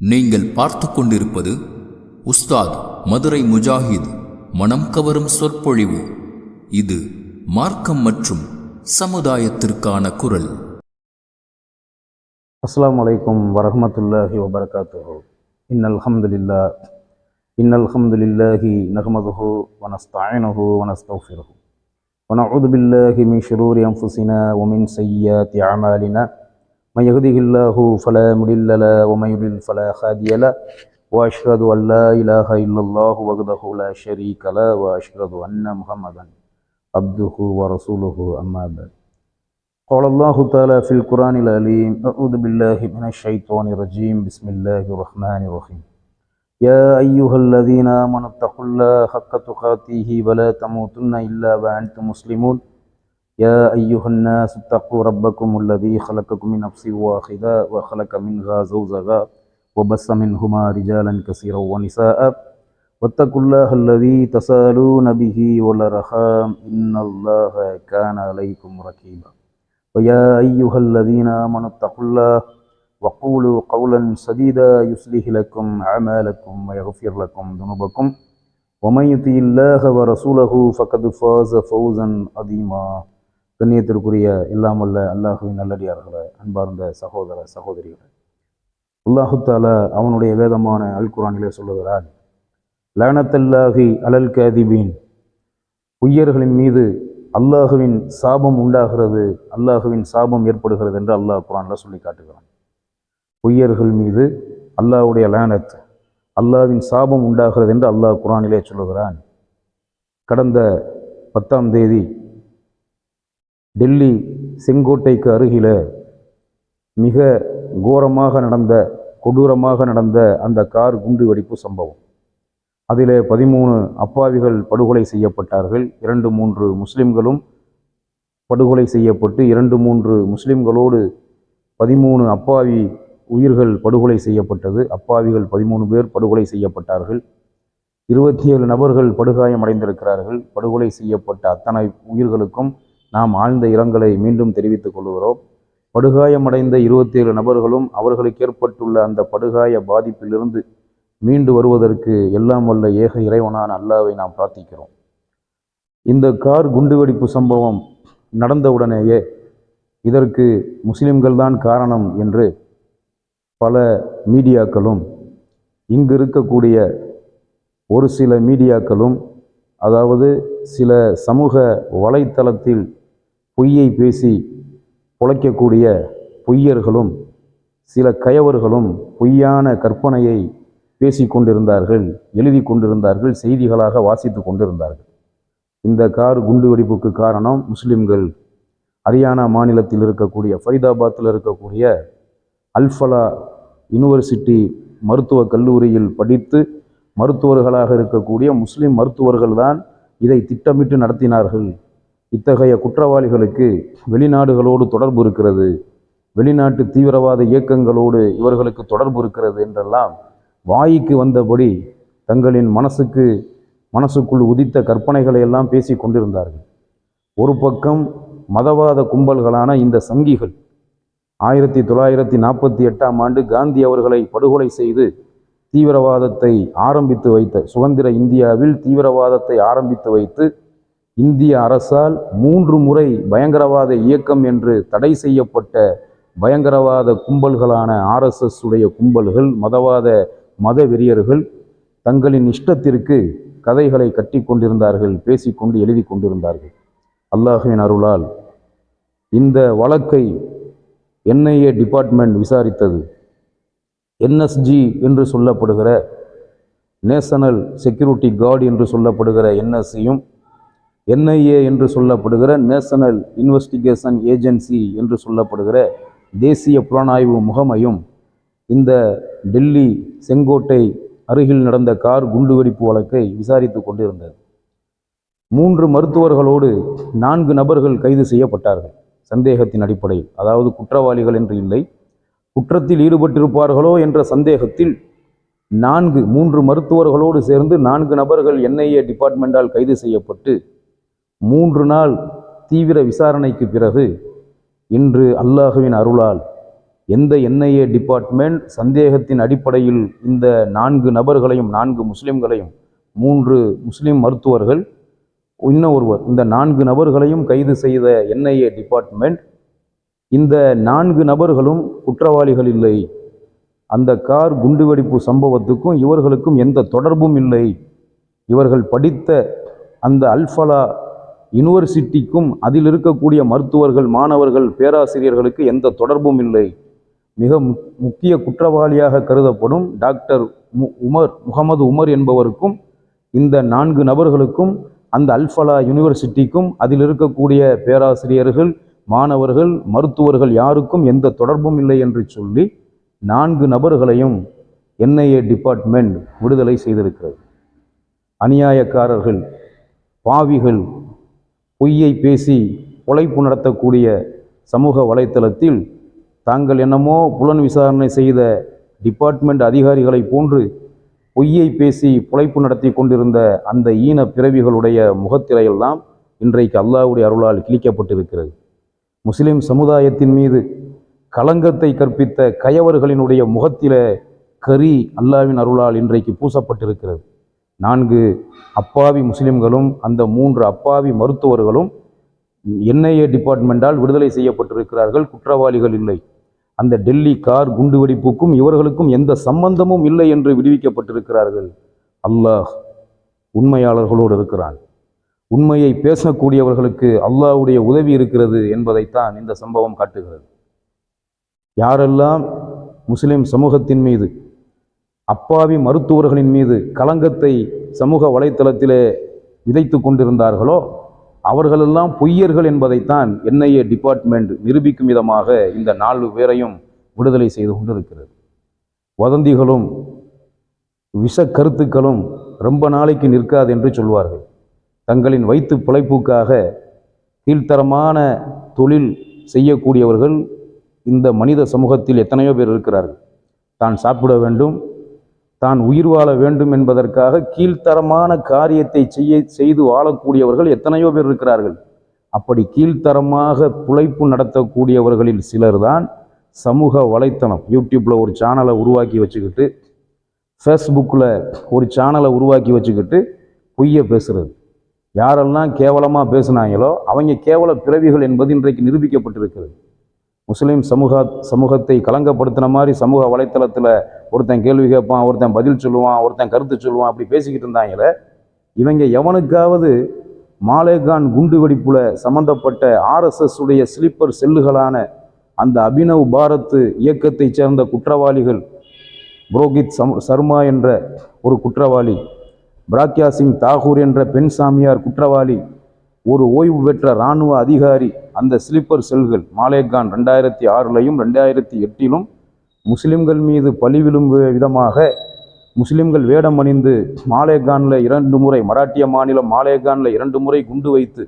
நீங்கள் பார்த்து கொண்டிருப்பது உஸ்தாத் மதுரை முஜாஹித் மனம் கவரும் சொற்பொழிவு இது மார்க்கம் மற்றும் சமுதாயத்திற்கான குரல் அஸ்ஸலாமு அலைக்கும் வரஹ்மத்துல்லாஹி வபரகாத்துஹு இன்னல் ஹம்துலில்லா இன்னல் ஹம்துலில்லாஹி நஹ்மதுஹு வனஸ்தஈனுஹு வனஸ்தக்ஃபிருஹு ونعوذ بالله من شرور أنفسنا ومن سيئات أعمالنا من يهده الله فلا مضل له ومن يضلل فلا هادي له وأشهد أن لا إله إلا الله وحده لا شريك له وأشهد أن محمدا عبده ورسوله أما بعد. قال الله تعالى في القرآن العليم أعوذ بالله من الشيطان الرجيم بسم الله الرحمن الرحيم. يا أيها الذين آمنوا اتقوا الله حق تقاته ولا تموتن إلا وأنتم مسلمون. يا أيها الناس اتقوا ربكم الذي خلقكم من نفس واحدة وخلق منها زوجها وبث منهما رجالا كثيرا ونساء. واتقوا الله الذي تسألون به والأرحام. إن الله كان عليكم رقيبا ويا أيها الذين آمنوا اتقوا الله وقولوا قولا سديدا. يصلح لكم أعمالكم ويغفر لكم ذنوبكم. ومن يطع الله ورسوله فقد فاز فوزا عظيما. கண்ணியத்திற்குரிய இல்லாமல்ல அல்லாஹுவின் நல்லடியார்களை அன்பார்ந்த சகோதர சகோதரிகளை. அல்லாஹுத்தால அவனுடைய வேதமான அல் குரானிலே சொல்லுகிறான் லானத்தல்லாஹி அலல் காதிபீன். பொய்யர்களின் மீது அல்லாஹுவின் சாபம் உண்டாகிறது அல்லாஹுவின் சாபம் ஏற்படுகிறது என்று அல்லாஹ் குரானில் சொல்லி காட்டுகிறான். பொய்யர்கள் மீது அல்லாஹ்வுடைய லேனத் அல்லாஹ்வின் சாபம் உண்டாகிறது என்று அல்லாஹ் குரானிலே சொல்லுகிறான். கடந்த பத்தாம் தேதி டெல்லி செங்கோட்டைக்கு அருகில் மிக கோரமாக நடந்த கொடூரமாக நடந்த அந்த கார் குண்டு வெடிப்பு சம்பவம். அதில் பதிமூணு அப்பாவிகள் படுகொலை செய்யப்பட்டார்கள் இரண்டு மூன்று முஸ்லிம்களும் படுகொலை செய்யப்பட்டு இரண்டு மூன்று முஸ்லிம்களோடு பதிமூணு அப்பாவி உயிர்கள் படுகொலை செய்யப்பட்டது. அப்பாவிகள் பதிமூணு பேர் படுகொலை செய்யப்பட்டார்கள். இருபத்தி ஏழு நபர்கள் படுகாயமடைந்திருக்கிறார்கள். படுகொலை செய்யப்பட்ட அத்தனை உயிர்களுக்கும் நாம் ஆழ்ந்த இரங்கலை மீண்டும் தெரிவித்துக் கொள்கிறோம். படுகாயமடைந்த இருபத்தி ஏழு நபர்களும் அவர்களுக்கு ஏற்பட்டுள்ள அந்த படுகாய பாதிப்பிலிருந்து மீண்டு வருவதற்கு எல்லாம் வல்ல ஏக இறைவனான அல்லாவை நாம் பிரார்த்திக்கிறோம். இந்த கார் குண்டுவெடிப்பு சம்பவம் நடந்தவுடனேயே இதற்கு முஸ்லிம்கள் தான் காரணம் என்று பல மீடியாக்களும் இங்கு இருக்கக்கூடிய ஒரு சில மீடியாக்களும் அதாவது சில சமூக வலைத்தளத்தில் பொய்யை பேசி பொழைக்கக்கூடிய பொய்யர்களும் சில கயவர்களும் பொய்யான கற்பனையை பேசி கொண்டிருந்தார்கள் எழுதி கொண்டிருந்தார்கள் செய்திகளாக வாசித்து கொண்டிருந்தார்கள். இந்த கார் குண்டு வெடிப்புக்கு காரணம் முஸ்லிம்கள். ஹரியானா மாநிலத்தில் இருக்கக்கூடிய ஃபரிதாபாத்தில் இருக்கக்கூடிய அல்ஃபலா யுனிவர்சிட்டி மருத்துவக் கல்லூரியில் படித்து மருத்துவர்களாக இருக்கக்கூடிய முஸ்லீம் மருத்துவர்கள் தான் இதை திட்டமிட்டு நடத்தினார்கள். இத்தகைய குற்றவாளிகளுக்கு வெளிநாடுகளோடு தொடர்பு இருக்கிறது. வெளிநாட்டு தீவிரவாத இயக்கங்களோடு இவர்களுக்கு தொடர்பு இருக்கிறது என்றெல்லாம் வாய்க்கு வந்தபடி தங்களின் மனசுக்கு மனசுக்குள் உதித்த கற்பனைகளை எல்லாம் பேசி கொண்டிருந்தார்கள். ஒரு பக்கம் மதவாத கும்பல்களான இந்த சங்கிகள் ஆயிரத்தி தொள்ளாயிரத்தி நாற்பத்தி எட்டாம் ஆண்டு காந்தி அவர்களை படுகொலை செய்து தீவிரவாதத்தை ஆரம்பித்து வைத்த சுதந்திர இந்தியாவில் தீவிரவாதத்தை ஆரம்பித்து வைத்து இந்திய அரசால் மூன்று முறை பயங்கரவாத இயக்கம் என்று தடை செய்யப்பட்ட பயங்கரவாத கும்பல்களான ஆர்எஸ்எஸ் உடைய கும்பல்கள் மதவாத மத வெறியர்கள் தங்களின் இஷ்டத்திற்கு கதைகளை கட்டி கொண்டிருந்தார்கள் பேசிக்கொண்டு எழுதி கொண்டிருந்தார்கள். அல்லாஹுவின் அருளால் இந்த வழக்கை என்ஐஏ டிபார்ட்மெண்ட் விசாரித்தது. என்எஸ்ஜி என்று சொல்லப்படுகிற நேஷனல் செக்யூரிட்டி கார்டு என்று சொல்லப்படுகிற என்எஸ்சியும் என்ஐஏ என்று சொல்லப்படுகிற நேஷனல் இன்வெஸ்டிகேஷன் ஏஜென்சி என்று சொல்லப்படுகிற தேசிய புலனாய்வு முகமையும் இந்த டெல்லி செங்கோட்டை அருகில் நடந்த கார் குண்டுவெடிப்பு வழக்கை விசாரித்து கொண்டிருந்தது. மூன்று மருத்துவர்களோடு நான்கு நபர்கள் கைது செய்யப்பட்டார்கள். சந்தேகத்தின் அடிப்படையில். அதாவது குற்றவாளிகள் என்று இல்லை. குற்றத்தில் ஈடுபட்டிருப்பார்களோ என்ற சந்தேகத்தில் நான்கு மூன்று மருத்துவர்களோடு சேர்ந்து நான்கு நபர்கள் என்ஐஏ டிபார்ட்மெண்டால் கைது செய்யப்பட்டு மூன்று நாள் தீவிர விசாரணைக்கு பிறகு இன்று அல்லாஹுவின் அருளால் எந்த என்ஐஏ டிபார்ட்மெண்ட் சந்தேகத்தின் அடிப்படையில் இந்த நான்கு நபர்களையும் நான்கு முஸ்லிம்களையும் மூன்று முஸ்லிம் மருத்துவர்கள் இன்னும் ஒருவர் இந்த நான்கு நபர்களையும் கைது செய்த என்ஐஏ டிபார்ட்மெண்ட் இந்த நான்கு நபர்களும் குற்றவாளிகள் இல்லை. அந்த கார் குண்டுவெடிப்பு சம்பவத்துக்கும் இவர்களுக்கும் எந்த தொடர்பும் இல்லை. இவர்கள் படித்த அந்த அல்ஃபலா யுனிவர்சிட்டிக்கும் அதில் இருக்கக்கூடிய மருத்துவர்கள் மாணவர்கள் பேராசிரியர்களுக்கு எந்த தொடர்பும் இல்லை. மிக முக்கிய குற்றவாளியாக கருதப்படும் டாக்டர் மு உமர் முகமது உமர் என்பவருக்கும் இந்த நான்கு நபர்களுக்கும் அந்த அல்ஃபலா யுனிவர்சிட்டிக்கும் அதில் இருக்கக்கூடிய பேராசிரியர்கள் மாணவர்கள் மருத்துவர்கள் யாருக்கும் எந்த தொடர்பும் இல்லை என்று சொல்லி நான்கு நபர்களையும் என்ஐஏ டிபார்ட்மெண்ட் விடுதலை செய்திருக்கிறது. அநியாயக்காரர்கள் பாவிகள் பொய்யை பேசி உழைப்பு நடத்தக்கூடிய சமூக வலைத்தளத்தில் தாங்கள் என்னமோ புலன் விசாரணை செய்த டிபார்ட்மெண்ட் அதிகாரிகளைப் போன்று பொய்யை பேசி புழைப்பு நடத்தி கொண்டிருந்த அந்த ஈன பிறவிகளுடைய முகத்திரையெல்லாம் இன்றைக்கு அல்லாவுடைய அருளால் கிழிக்கப்பட்டிருக்கிறது. முஸ்லிம் சமுதாயத்தின் மீது களங்கத்தை கற்பித்த கயவர்களினுடைய முகத்தில கரி அல்லாவின் அருளால் இன்றைக்கு பூசப்பட்டிருக்கிறது. நான்கு அப்பாவி முஸ்லிம்களும் அந்த மூன்று அப்பாவி மருத்துவர்களும் என்ஐஏ டிபார்ட்மெண்டால் விடுதலை செய்யப்பட்டிருக்கிறார்கள் குற்றவாளிகள் இல்லை. அந்த டெல்லி கார் குண்டுவெடிப்புக்கும் இவர்களுக்கும் எந்த சம்பந்தமும் இல்லை என்று விடுவிக்கப்பட்டிருக்கிறார்கள். அல்லாஹ் உண்மையாளர்களோடு இருக்கிறான். உண்மையை பேசக்கூடியவர்களுக்கு அல்லாஹ்வுடைய உதவி இருக்கிறது என்பதைத்தான் இந்த சம்பவம் காட்டுகிறது. யாரெல்லாம் முஸ்லிம் சமூகத்தின் மீது அப்பாவி மருத்துவர்களின் மீது களங்கத்தை சமூக வலைத்தளத்திலே விதைத்து கொண்டிருந்தார்களோ அவர்களெல்லாம் பொய்யர்கள் என்பதைத்தான் என்ஐஏ டிபார்ட்மெண்ட் நிரூபிக்கும் விதமாக இந்த நாலு பேரையும் விடுதலை செய்து கொண்டிருக்கிறது. வதந்திகளும் விஷ கருத்துக்களும் ரொம்ப நாளைக்கு நிற்காது என்று சொல்வார்கள். தங்களின் வயிற்று பிழைப்புக்காக கீழ்த்தரமான தொழில் செய்யக்கூடியவர்கள் இந்த மனித சமூகத்தில் எத்தனையோ பேர் இருக்கிறார்கள். தான் சாப்பிட வேண்டும் தான் உயிர் வாழ வேண்டும் என்பதற்காக கீழ்த்தரமான காரியத்தை செய்ய செய்து வாழக்கூடியவர்கள் எத்தனையோ பேர் இருக்கிறார்கள். அப்படி கீழ்த்தரமாக புழைப்பு நடத்தக்கூடியவர்களில் சிலர்தான் சமூக வலைத்தளம் யூடியூப்பில் ஒரு சேனலை உருவாக்கி வச்சுக்கிட்டு ஃபேஸ்புக்கில் ஒரு சேனலை உருவாக்கி வச்சுக்கிட்டு பொய்யை பேசுறது. யாரெல்லாம் கேவலமாக பேசுனாங்களோ அவங்க கேவல பிறவிகள் என்பது இன்றைக்கு நிரூபிக்கப்பட்டிருக்கிறது. முஸ்லீம் சமூக சமூகத்தை கலங்கப்படுத்தின மாதிரி சமூக வலைத்தளத்தில் ஒருத்தன் கேள்வி கேட்பான் ஒருத்தன் பதில் சொல்லுவான் ஒருத்தன் கருத்து சொல்லுவான் அப்படி பேசிக்கிட்டு இருந்தாங்களே இவங்க எவனுக்காவது மாலேகான் குண்டு வெடிப்புல சம்பந்தப்பட்ட ஆர்எஸ்எஸ் உடைய ஸ்லீப்பர் செல்லுகளான அந்த அபினவ் பாரத் இயக்கத்தைச் சேர்ந்த குற்றவாளிகள் புரோகித் சம் சர்மா என்ற ஒரு குற்றவாளி பிராக்யா சிங் தாகூர் என்ற பெண் சாமியார் குற்றவாளி ஒரு ஓய்வு பெற்ற இராணுவ அதிகாரி அந்த ஸ்லீப்பர் செல்கள் மாலேகான் ரெண்டாயிரத்தி ஆறுலையும் ரெண்டாயிரத்தி எட்டிலும் முஸ்லிம்கள் மீது பழிவிழும் வி- விதமாக முஸ்லிம்கள் வேடம் அணிந்து மாலேகானில் இரண்டு முறை மராட்டிய மாநிலம் மாலேகானில் இரண்டு முறை குண்டு வைத்து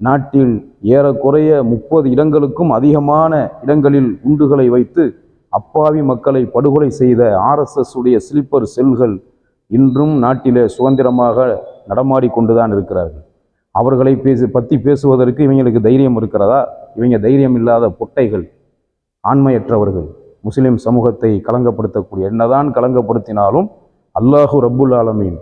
நாட்டில் ஏறக்குறைய முப்பது இடங்களுக்கும் அதிகமான இடங்களில் குண்டுகளை வைத்து அப்பாவி மக்களை படுகொலை செய்த ஆர்எஸ்எஸ் உடைய ஸ்லீப்பர் செல்கள் இன்றும் நாட்டிலே சுதந்திரமாக நடமாடிக்கொண்டுதான் இருக்கிறார்கள். அவர்களை பேசி பற்றி பேசுவதற்கு இவங்களுக்கு தைரியம் இருக்கிறதா? இவங்க தைரியம் இல்லாத பொட்டைகள் ஆண்மையற்றவர்கள் முஸ்லிம் சமூகத்தை கலங்கப்படுத்தக்கூடிய என்னதான் கலங்கப்படுத்தினாலும் அல்லாஹு ரப்புல் ஆலமீன்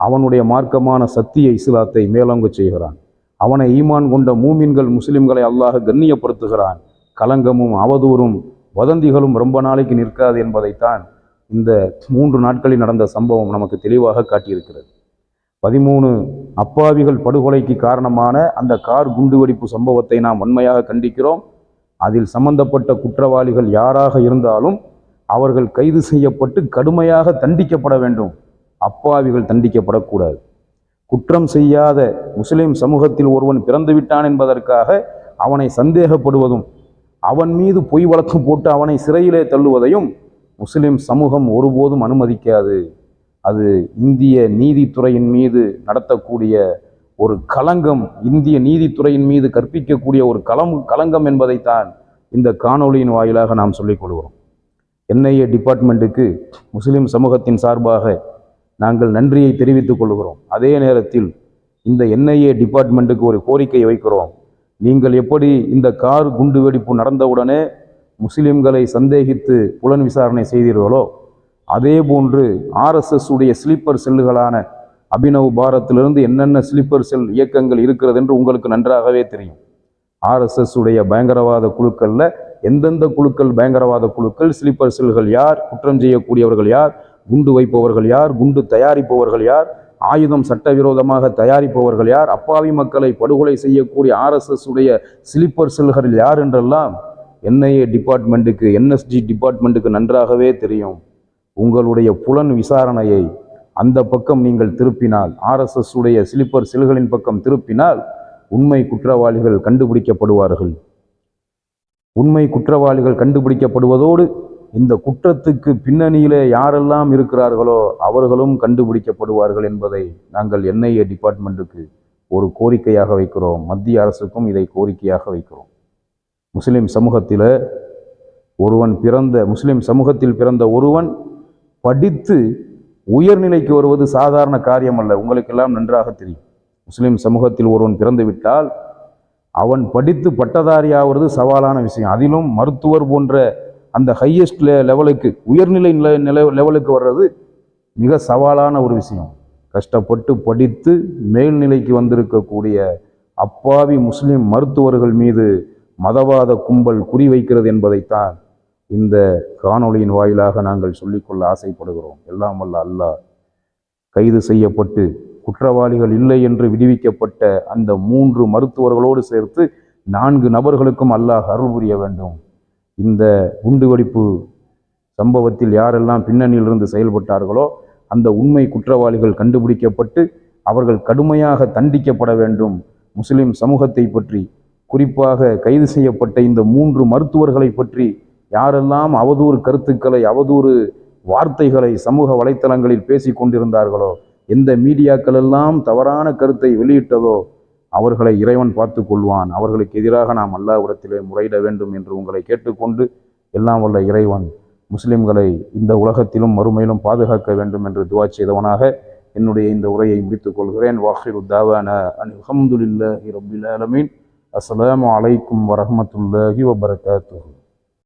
அவனுடைய மார்க்கமான சத்திய இஸ்லாத்தை மேலோங்கச் செய்கிறான். அவனை ஈமான் கொண்ட மூமின்கள் முஸ்லிம்களை அல்லாஹ் கண்ணியப்படுத்துகிறான். கலங்கமும் அவதூறும் வதந்திகளும் ரொம்ப நாளைக்கு நிற்காது என்பதைத்தான் இந்த மூன்று நாட்களில் நடந்த சம்பவம் நமக்கு தெளிவாக காட்டியிருக்கிறது. பதிமூணு அப்பாவிகள் படுகொலைக்கு காரணமான அந்த கார் குண்டுவெடிப்பு சம்பவத்தை நாம் வன்மையாக கண்டிக்கிறோம். அதில் சம்பந்தப்பட்ட குற்றவாளிகள் யாராக இருந்தாலும் அவர்கள் கைது செய்யப்பட்டு கடுமையாக தண்டிக்கப்பட வேண்டும். அப்பாவிகள் தண்டிக்கப்படக்கூடாது. குற்றம் செய்யாத முஸ்லிம் சமூகத்தில் ஒருவன் பிறந்து விட்டான் என்பதற்காக அவனை சந்தேகப்படுவதும் அவன் மீது பொய் வழக்கு போட்டு அவனை சிறையிலே தள்ளுவதையும் முஸ்லிம் சமூகம் ஒருபோதும் அனுமதிக்காது. அது இந்திய நீதித்துறையின் மீது நடத்தக்கூடிய ஒரு களங்கம் இந்திய நீதித்துறையின் மீது கற்பிக்கக்கூடிய ஒரு களம் களங்கம் என்பதைத்தான் இந்த காணொளியின் வாயிலாக நாம் சொல்லிக் கொள்கிறோம். என்ஐஏ டிபார்ட்மெண்ட்டுக்கு முஸ்லிம் சமூகத்தின் சார்பாக நாங்கள் நன்றியை தெரிவித்துக் கொள்கிறோம். அதே நேரத்தில் இந்த என்ஐஏ டிபார்ட்மெண்ட்டுக்கு ஒரு கோரிக்கை வைக்கிறோம். நீங்கள் எப்படி இந்த கார் குண்டு வெடிப்பு நடந்தவுடனே முஸ்லிம்களை சந்தேகித்து புலன் விசாரணை செய்தீர்களோ அதே போன்று ஆர்எஸ்எஸ் உடைய ஸ்லீப்பர் செல்லுகளான அபினவ் பாரத்திலிருந்து என்னென்ன ஸ்லீப்பர் செல் இயக்கங்கள் இருக்கிறது என்று உங்களுக்கு நன்றாகவே தெரியும். ஆர்எஸ்எஸ் உடைய பயங்கரவாத குழுக்களில் எந்தெந்த குழுக்கள் பயங்கரவாத குழுக்கள் ஸ்லீப்பர் செல்கள் யார் குற்றம் செய்யக்கூடியவர்கள் யார் குண்டு வைப்பவர்கள் யார் குண்டு தயாரிப்பவர்கள் யார் ஆயுதம் சட்டவிரோதமாக தயாரிப்பவர்கள் யார் அப்பாவி மக்களை படுகொலை செய்யக்கூடிய ஆர்எஸ்எஸ் உடைய ஸ்லீப்பர் செல்கள் யார் என்றெல்லாம் என்ஐஏ டிபார்ட்மெண்ட்டுக்கு என்எஸ்ஜி டிபார்ட்மெண்ட்டுக்கு நன்றாகவே தெரியும். உங்களுடைய புலன் விசாரணையை அந்த பக்கம் நீங்கள் திருப்பினால் ஆர்எஸ்எஸ் உடைய ஸ்லீப்பர் செல்களின் பக்கம் திருப்பினால் உண்மை குற்றவாளிகள் கண்டுபிடிக்கப்படுவார்கள். உண்மை குற்றவாளிகள் கண்டுபிடிக்கப்படுவதோடு இந்த குற்றத்துக்கு பின்னணியிலே யாரெல்லாம் இருக்கிறார்களோ அவர்களும் கண்டுபிடிக்கப்படுவார்கள் என்பதை நாங்கள் என்ஐஏ டிபார்ட்மெண்ட்டுக்கு ஒரு கோரிக்கையாக வைக்கிறோம். மத்திய அரசுக்கும் இதை கோரிக்கையாக வைக்கிறோம். முஸ்லிம் சமூகத்தில் ஒருவன் பிறந்த முஸ்லிம் சமூகத்தில் பிறந்த ஒருவன் படித்து உயர்நிலைக்கு வருவது சாதாரண காரியம் அல்ல உங்களுக்கெல்லாம் நன்றாக தெரியும். முஸ்லிம் சமூகத்தில் ஒருவன் பிறந்து விட்டால் அவன் படித்து பட்டதாரியாவது சவாலான விஷயம். அதிலும் மருத்துவர் போன்ற அந்த ஹையஸ்ட் லெவலுக்கு உயர்நிலை நிலை நிலை லெவலுக்கு வர்றது மிக சவாலான ஒரு விஷயம். கஷ்டப்பட்டு படித்து மேல்நிலைக்கு வந்திருக்கக்கூடிய அப்பாவி முஸ்லிம் மருத்துவர்கள் மீது மதவாத கும்பல் குறிவைக்கிறது என்பதைத்தான் இந்த காணொளியின் வாயிலாக நாங்கள் சொல்லிக்கொள்ள ஆசைப்படுகிறோம். எல்லாம் வல்ல அல்லாஹ் கைது செய்யப்பட்டு குற்றவாளிகள் இல்லை என்று விடுவிக்கப்பட்ட அந்த மூன்று மருத்துவர்களோடு சேர்த்து நான்கு நபர்களுக்கும் அல்லாஹ் அருள் புரிய வேண்டும். இந்த குண்டுவெடிப்பு சம்பவத்தில் யாரெல்லாம் பின்னணியிலிருந்து செயல்பட்டார்களோ அந்த உண்மை குற்றவாளிகள் கண்டுபிடிக்கப்பட்டு அவர்கள் கடுமையாக தண்டிக்கப்பட வேண்டும். முஸ்லிம் சமூகத்தை பற்றி குறிப்பாக கைது செய்யப்பட்ட இந்த மூன்று மருத்துவர்களை பற்றி யாரெல்லாம் அவதூறு கருத்துக்களை அவதூறு வார்த்தைகளை சமூக வலைத்தளங்களில் பேசிக் கொண்டிருந்தார்களோ எந்த மீடியாக்கள் எல்லாம் தவறான கருத்தை வெளியிட்டதோ அவர்களை இறைவன் பார்த்து கொள்வான். அவர்களுக்கு எதிராக நாம் அல்லாஹ்விடத்திலே முறையிட வேண்டும் என்று உங்களை கேட்டுக்கொண்டு எல்லாம் வல்ல இறைவன் முஸ்லிம்களை இந்த உலகத்திலும் மறுமையிலும் பாதுகாக்க வேண்டும் என்று துவா செய்தவனாக என்னுடைய இந்த உரையை முடித்துக் கொள்கிறேன். வாஹிரு தாவான அன் அல்ஹம்துலில்லாஹி ரப்பில் ஆலமீன். அஸ்ஸலாமு அலைக்கும் வரஹ்மத்துல்லாஹி